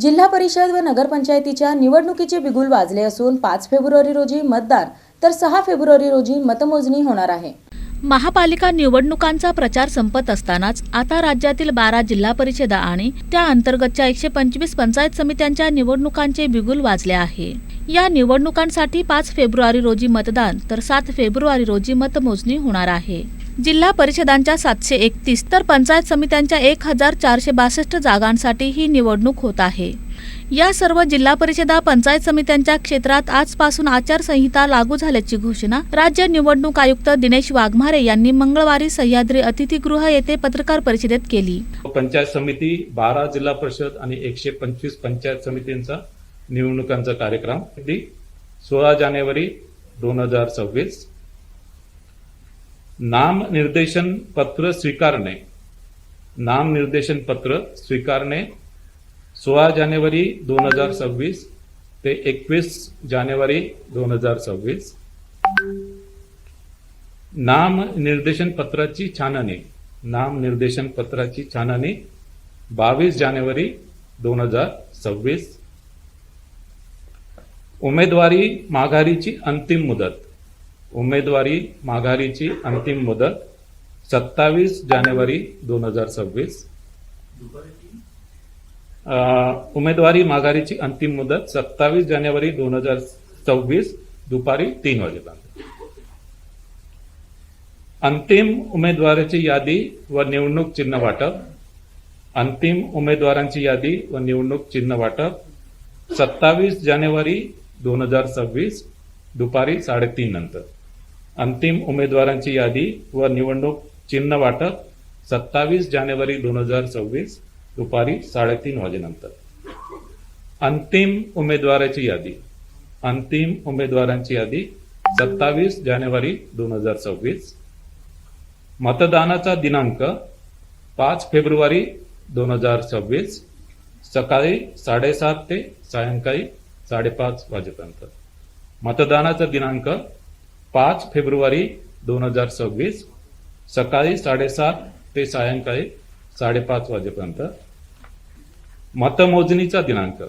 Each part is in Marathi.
जिल्हा परिषद व नगरपंचायतीच्या निवडणुकीचे बिगुल वाजले असून पाच फेब्रुवारी रोजी मतदान तर सहा फेब्रुवारी रोजी मतमोजणी होणार आहे. महापालिका निवडणुकांचा प्रचार संपत असतानाच आता राज्यातील बारा जिल्हा परिषदा आणि त्या अंतर्गतच्या एकशे पंचवीस पंचायत समित्यांच्या निवडणुकांचे बिगुल वाजले आहे. या निवडणुकांसाठी पाच फेब्रुवारी रोजी मतदान तर सात फेब्रुवारी रोजी मतमोजणी होणार आहे. जिल्हा परिषदांच्या सातशे एकतीस तर पंचायत समित्यांच्या एक हजार चारशे बासष्ट जागांसाठी ही निवडणूक होत आहे. या सर्व जिल्हा परिषदा पंचायत समित्यांच्या क्षेत्रात आजपासून आचारसंहिता लागू झाल्याची घोषणा राज्य निवडणूक आयुक्त दिनेश वाघमारे यांनी मंगळवारी सह्याद्री अतिथीगृह येथे पत्रकार परिषदेत केली. पंचायत समिती बारा जिल्हा परिषद आणि एकशे पंचवीस पंचायत समितींचा निवडणुकांचा कार्यक्रम. सोळा जानेवारी दोन हजार सव्वीस. नाम निर्देशन पत्र स्वीकारणे. नाम निर्देशन पत्र स्वीकारणे. सोळा जानेवारी दोन हजार सव्वीस ते एकवीस जानेवारी दोन हजार सव्वीस. नाम निर्देशन पत्राची छाननी. नाम निर्देशन पत्राची छाननी बावीस जानेवारी दोन हजार सव्वीस. उमेदवारी माघारीची अंतिम मुदत. उमेदवारी माघारीची अंतिम मुदत सत्तावीस जानेवारी दोन हजार सव्वीस. उमेदवारी माघारीची अंतिम मुदत सत्तावीस जानेवारी दोन हजार सव्वीस दुपारी तीन वाजेपर्यंत. अंतिम उमेदवाराची यादी व निवडणूक चिन्ह वाटप. अंतिम उमेदवारांची यादी व निवडणूक चिन्ह वाटप. सत्तावीस जानेवारी दोन हजार सव्वीस दुपारी साडेतीन नंतर. अंतिम उमेदवारांची यादी व निवडणूक चिन्ह वाटप सत्तावीस जानेवारी दोन हजार सव्वीस दुपारी साडेतीन वाजेनंतर. अंतिम उमेदवाराची यादी. अंतिम उमेदवारांची यादी सत्तावीस जानेवारी दोन हजार सव्वीस. मतदानाचा दिनांक पाच फेब्रुवारी दोन हजार सव्वीस. सकाळी साडेसात ते सायंकाळी साडेपाच वाजेपर्यंत. मतदानाचा दिनांक पाच फेब्रुवारी दोन हजार सव्वीस सकाळी साडेसात ते सायंकाळी साडेपाच वाजेपर्यंत. मतमोजणीचा दिनांक.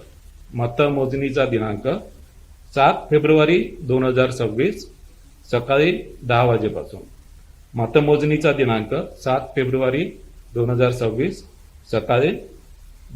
मतमोजणीचा दिनांक सात फेब्रुवारी दोन हजार सव्वीस सकाळी दहा वाजेपासून. मतमोजणीचा दिनांक सात फेब्रुवारी दोन हजार सव्वीस सकाळी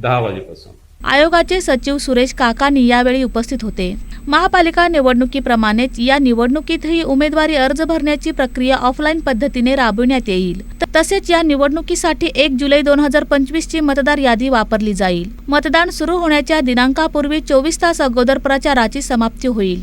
दहा वाजेपासून. आयोगाचे सचिव सुरेश काकानी यावेळी उपस्थित होते. महापालिका निवडणुकीप्रमाणेच या निवडणुकीतही उमेदवारी अर्ज भरण्याची प्रक्रिया ऑफलाईन पद्धतीने राबविण्यात येईल. तसेच या निवडणुकीसाठी एक जुलै दोन हजार पंचवीस ची मतदार यादी वापरली जाईल. मतदान सुरू होण्याच्या दिनांकापूर्वी चोवीस तास अगोदर प्रचाराची समाप्ती होईल.